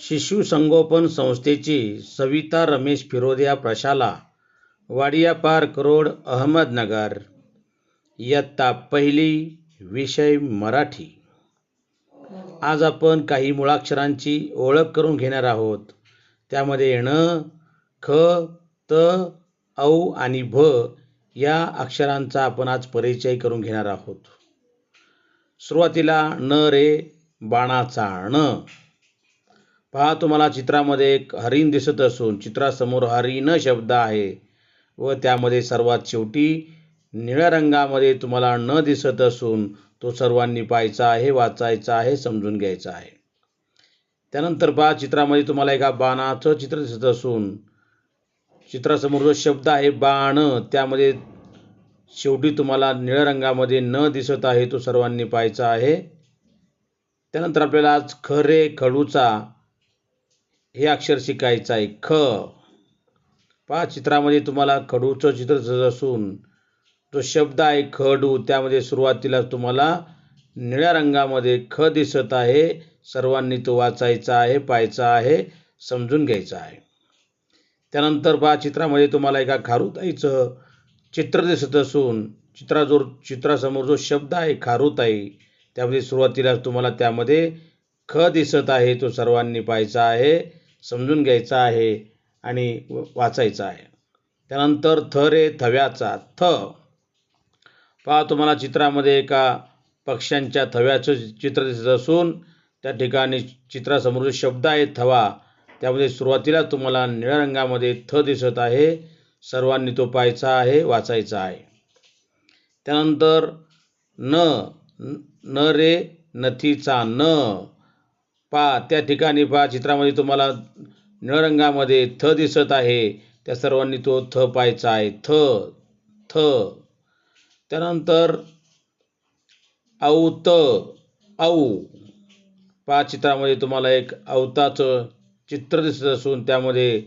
शिशुसंगोपन संस्थेची सविता रमेश फिरोदिया प्रशाला वाडियापार रोड अहमदनगर. इयत्ता पहिली विषय मराठी. आज आपण काही मुळाक्षरांची ओळख करून घेणार आहोत. त्यामध्ये ण ख त औ आणि भ या अक्षरांचा आपण आज परिचय करून घेणार आहोत. सुरुवातीला न रे बाणाचा ण पहा तुम्हाला चित्रामध्ये एक हरिण दिसत असून चित्रासमोर हरिण शब्द आहे व त्यामध्ये सर्वात शेवटी निळ्या रंगामध्ये तुम्हाला न दिसत असून तो सर्वांनी पाहायचा आहे वाचायचा आहे समजून घ्यायचा आहे. त्यानंतर पहा चित्रामध्ये तुम्हाला एका बाणाचं चित्र दिसत असून चित्रासमोर जो शब्द आहे बाण त्यामध्ये शेवटी तुम्हाला निळ्या रंगामध्ये न दिसत आहे तो सर्वांनी पाहायचा आहे. त्यानंतर आपल्याला आज खरे खडूचा हे अक्षर शिकायचं आहे. ख. पहा चित्रामध्ये तुम्हाला खडूचं चित्र दिसत असून जो शब्द आहे खडू. त्यामध्ये सुरुवातीला तुम्हाला निळ्या रंगामध्ये ख दिसत आहे. सर्वांनी तो वाचायचा आहे पाहायचा आहे समजून घ्यायचा आहे. त्यानंतर पहा चित्रामध्ये तुम्हाला एका खारुताईचं चित्र दिसत असून चित्रा जो चित्रासमोर जो शब्द आहे खारुताई त्यामध्ये सुरुवातीला तुम्हाला त्यामध्ये ख दिसत आहे. तो सर्वांनी पाहायचा आहे. समजून घ्यायचा आहे आणि वाचायचा आहे. त्यानंतर थ रे थव्याचा थ. पहा तुम्हाला चित्रामध्ये एका पक्ष्यांच्या थव्याचं चित्र दिसत असून त्या ठिकाणी चित्रासमोर जो शब्द आहे थवा. त्यामध्ये सुरुवातीला तुम्हाला निळ्या रंगामध्ये थ दिसत आहे. सर्वांनी तो पाहायचा आहे वाचायचा आहे. त्यानंतर न न रे नथीचा न. पा त्या ठिकाणी पा चित्रामध्ये तुम्हाला निळ्या रंगामध्ये थ दिसत आहे. त्या सर्वांनी तो थ पाहायचा आहे. थ थ. त्यानंतर औत औ. पा चित्रामध्ये तुम्हाला एक अवताचं चित्र दिसत असून त्यामध्ये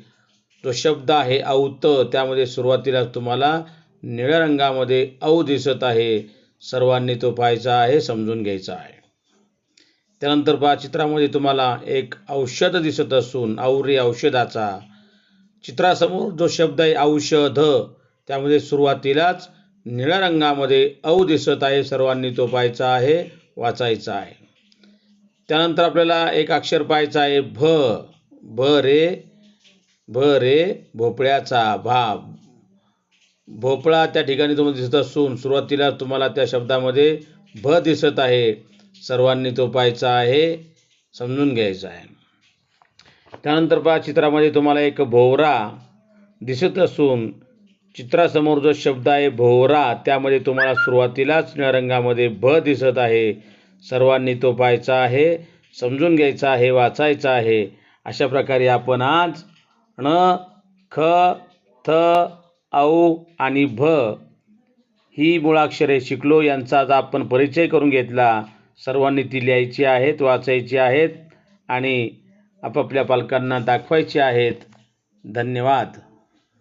जो शब्द आहे औत. त्यामध्ये सुरुवातीला तुम्हाला निळ्या रंगामध्ये औ दिसत आहे. सर्वांनी तो पाहायचा आहे समजून घ्यायचा आहे. त्यानंतर पहा चित्रामध्ये तुम्हाला एक औषध दिसत असून औरे औषधाचा. चित्रासमोर जो शब्द आहे औषध त्यामध्ये सुरुवातीलाच निळ्या रंगामध्ये औ दिसत आहे सर्वांनी तो पाहायचा आहे वाचायचा आहे. त्यानंतर आपल्याला एक अक्षर पाहायचं आहे भ भ रे भ रे भोपळ्याचा भा भोपळा त्या ठिकाणी तुम्हाला दिसत असून सुरुवातीला तुम्हाला त्या शब्दामध्ये भ दिसत आहे. सर्वांनी तो पाहायचा आहे समजून घ्यायचा आहे. त्यानंतर पहा चित्रामध्ये तुम्हाला एक भोवरा दिसत असून चित्रासमोर जो शब्द आहे भोवरा त्यामध्ये तुम्हाला सुरुवातीलाच निळ्या रंगामध्ये भ दिसत आहे. सर्वांनी तो पाहायचा आहे समजून घ्यायचा आहे वाचायचा आहे. अशा प्रकारे आपण आज ण ख थ औ आणि भ ही मुळाक्षरे शिकलो यांचा आज आपण परिचय करून घेतला. सर्वांनी ती लिहायची आहेत वाचायची आहेत आणि आपापल्या पालकांना दाखवायची आहेत. धन्यवाद.